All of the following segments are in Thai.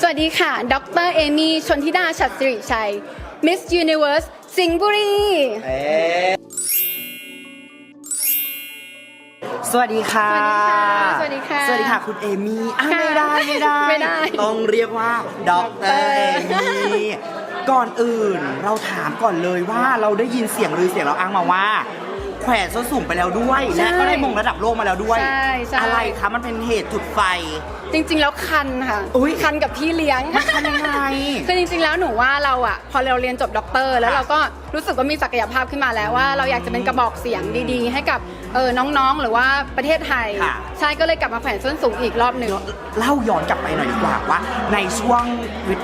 สวัสดีค่ะ ดรเอมี่ ชนธิดา ฉัตรสิริชัย Miss Universe สิงห์บุรี สวัสดีค่ะ สวัสดีค่ะสวัสดีค่ะ คุณเอมี่อ้าวค่ะไม่ได้ไม่ได้ ไม่ได้ ต้องเรียกว่าดอกเตอรเอมี่ก่อนอื่นเราถามก่อนเลยว่าเราได้ยินเสียงหรือเสียงเราอ้างมาว่า แขวนส้นสูงไปแล้วด้วยใช่และก็ได้มงระดับโลกมาแล้วด้วย ใช่ใช่ อะไรคะมันเป็นเหตุจุดไฟจริงๆ แล้วคันค่ะ อุ๊ย คันกับพี่เลี้ยงมันคันยังไง คือจริงๆ แล้วหนูว่าเราอะพอเราเรียนจบด็อกเตอร์ แล้วค่ะเราก็รู้สึกว่ามีศักยภาพขึ้นมาแล้วว่าเราอยากจะเป็นกระบอกเสียงดีๆ ให้กับเออน้องๆ หรือว่าประเทศไทย ค่ะ ใช่ก็เลยกลับมาแขวนส้นสูงอีกรอบหนึ่ง เล่าย้อนกลับไปหน่อยดีกว่าว่า ในช่วง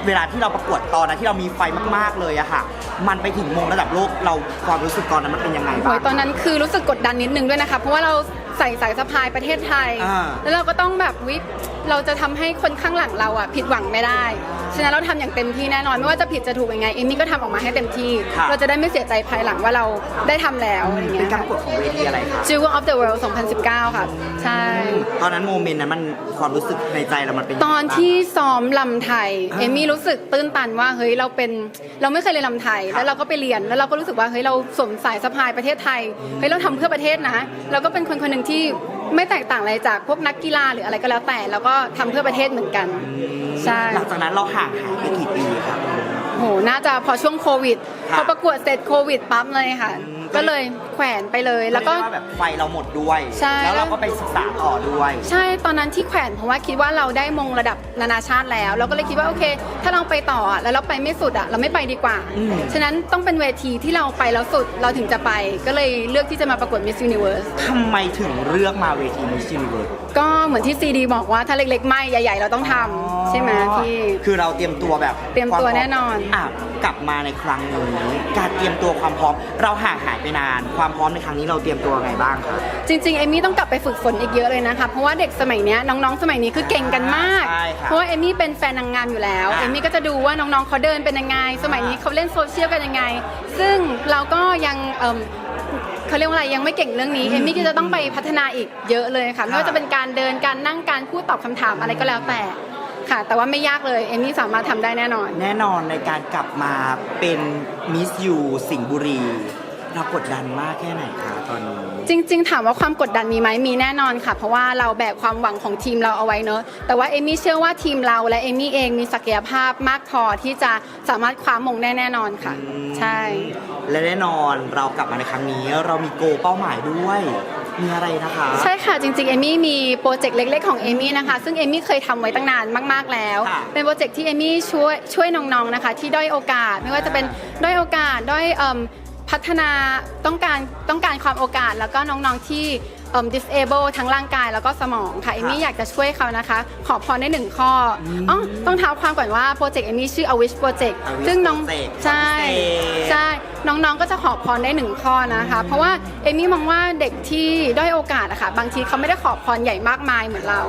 เวลาที่เราประกวดตอนนั้นที่เรามีไฟมากๆเลยอะค่ะ มันไปถึงมงระดับโลกเราความรู้สึกตอนนั้นมันเป็นยังไงโอ้บ้างยตอนนั้นคือรู้สึกกดดันนิดนึงด้วยนะคะ เพราะว่าเรา ใส่สายสะพายประเทศไทย อ่า แล้วเราก็ต้องแบบวิเราจะทำให้คนข้างหลังเราอะผิดหวังไม่ได้ ฉะนั้นเราทำอย่างเต็มที่แน่นอน ไม่ว่าจะผิดจะถูกยังไงเอมมี่ก็ทำออกมาให้เต็มที่ค่ะเราจะได้ไม่เสียใจภายหลังว่าเราได้ทำแล้วอะไรเป็เงี้นยการประกวดของเวทีอะไรคะ Jewel of the World 2019 ค่ะ ใช่ ตอนนั้นโมเมนต์นั้นมันความรู้สึกในใจเรามันเป็นยังตไงอนบ้าง ที่ซ้อมลำไทย อ่า เอมมี่รู้สึกตื้นตันว่าเฮ้ยเราเป็นเราไม่เคยเรียนลำไทยครับแล้วเราก็ไปเรียนแล้วเราก็รู้สึกว่าเฮ้ยเราสวมสายสะพายประเทศไทยเฮ้ยเราทำเพื่อประเทศนะ เราก็เป็นคนคนหนึ่งที่ไม่แตกต่างอะไรจากพวกนักกีฬาหรืออะไรก็แล้วแต่แล้วก็ทำเพื่อประเทศเหมือนกันใช่ หลังจากนั้นเราห่างหายไปกี่ปีครับ โห น่าจะพอช่วงโควิดครับพอประกวดเสร็จโควิดปั๊บเลยค่ะ อืม ก็เลยแขวนไปเลย แล้วก็ เรียได้าแบบไฟเราหมดด้วย ใช่ แล้วเราก็ไปศึกษาต่อด้วย ใช่ตอนนั้นที่แขวนเพราะว่าคิดว่าเราได้มงระดับนานาชาติแล้ว เราก็เลยคิดว่าโอเค ถ้าเราไปต่ออะแล้วเราไปไม่สุดอะเราไม่ไปดีกว่า อืม ฉะนั้นต้องเป็นเวทีที่เราไปแล้วสุดเราถึงจะไป ก็เลยเลือกที่จะมาประกวด Miss Universe ทำไมถึงเลือกมาเวที Miss Universe ก็เหมือนที่ซีดีบอกว่าถ้าเล็กๆไม่ใหญ่ๆ เราต้องทำใช่ไหมพี่ คือเราเตรียมตัวแบบเตรียมตัวควาพแน่นอน อะกลับมาในครั้งนี้การเตรียมตัวความพร้อม เราห่างหายไปนาน ความพร้อมในครั้งนี้เราเตรียมตัวไงบ้างคะจริงๆ เอมมี่ต้องกลับไปฝึกฝนอีกเยอะเลยนะคะ เพราะว่าเด็กสมัยเนี้ยน้องๆ สมัยนี้คือเก่งกันมาก ใช่ค่ะเพราะว่าเอมมี่เป็นแฟนนางงามอยู่แล้ว อ่าเอมมี่ก็จะดูว่าน้องๆเขาเดินเป็นยังไง สมัยนี้เขาเล่นโซเชียลกันยังไง ซึ่งเราก็ยังเอิ่มเขาเรียกว่าอะไรยังไม่เก่งเรื่องนี้ เอมมี่ก็จะต้องไปพัฒนาอีกเยอะเลยค่ะ ไม่ว่าจะเป็นการเดิน การนั่ง การพูดตอบคำถามอะไรก็แล้วแต่ค่ะ แต่ว่าไม่ยากเลย เอมมี่สามารถทำได้แน่นอน แน่นอนในการกลับมาเป็นมิสยูสิงห์บุรี เรากดดันมากแค่ไหนคะตอนนี้จริง ๆ ถามว่าความกดดันมีไหมมีแน่นอนค่ะ เพราะว่าเราแบกความหวังของทีมเราเอาไว้เนอะแต่ว่าเอมี่เชื่อว่าทีมเราและเอมี่เองมีศักยภาพมากพอที่จะสามารถคว้ามงได้แน่นอนค่ะ ใช่ และแน่นอนเรากลับมาในครั้งนี้ เรามีโกลเป้าหมายด้วยมีอะไรนะคะ ใช่ค่ะจริงๆ เอมี่มีโปรเจกต์เล็ก ๆ ของเอมี่นะคะซึ่งเอมี่เคยทำไว้ตั้งนานมากๆแล้วค่ะเป็นโปรเจกต์ที่เอมี่ช่วยช่วยน้องๆนะคะ ที่ด้อยโอกาสไม่ว่าจะเป็นด้อยโอกาสด้อยเอิ่ม พัฒนาต้องการต้องการความโอกาสแล้วก็น้องๆที่เอิ่ม disable ทั้งร่างกายแล้วก็สมองค่ะเอมี่อยากจะช่วยเขานะคะ ขอพรได้หนึ่งข้ออมอ๋อต้องเท้าความก่อนว่าโปรเจกต์เอมี่ชื่อ A Wish Project A Wish ซึ่งน้อง Project ใช่พิเศษ ใช่ น้องๆก็จะขอพรได้หนึ่งข้อนะคะ เพราะว่าเอมี่มองว่าเด็กที่ด้อยโอกาสอะค่ะบางทีเขาไม่ได้ขอพรใหญ่มากมายเหมือนเรา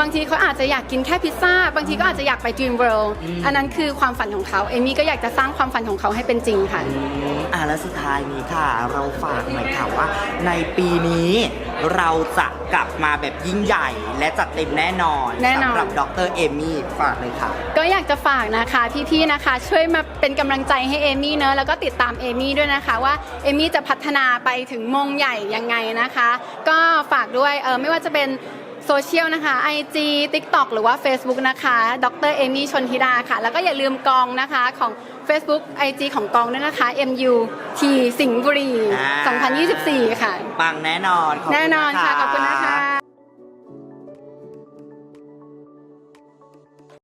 บางทีเขาอาจจะอยากกินแค่พิซซ่า บางทีก็อาจจะอยากไป Dream World อันนั้นคือความฝันของเขาเอมี่ก็อยากจะสร้างความฝันของเขาให้เป็นจริงค่ะอืมอะแล้วสุดท้ายนี้ค่ะ เราฝากหน่อยค่ะว่า ในปีนี้เราจะกลับมาแบบยิ่งใหญ่และจัดเต็มแน่นอนแน่นอน สำหรับดรเอมี่ฝากเลยค่ะ ก็อยากจะฝากนะคะพี่ๆนะคะ ช่วยมาเป็นกำลังใจให้เอมี่เนอะแล้วก็ติดตามเอมี่ด้วยนะคะว่าเอมี่จะพัฒนาไปถึงมงใหญ่ยังไงนะคะ ก็ฝากด้วยเออไม่ว่าจะเป็น โซเชียลนะคะ IG TikTok หรือว่า Facebook นะคะ ดรเอมี่ชนธิดาค่ะ แล้วก็อย่าลืมกองนะคะของ Facebook IG ของกองด้วยนะคะ MUT สิงห์บุรี อ่า 2024 ค่ะ ปังแน่นอนขบคุณแน่นอนค่ะ ขอบคุณนะคะ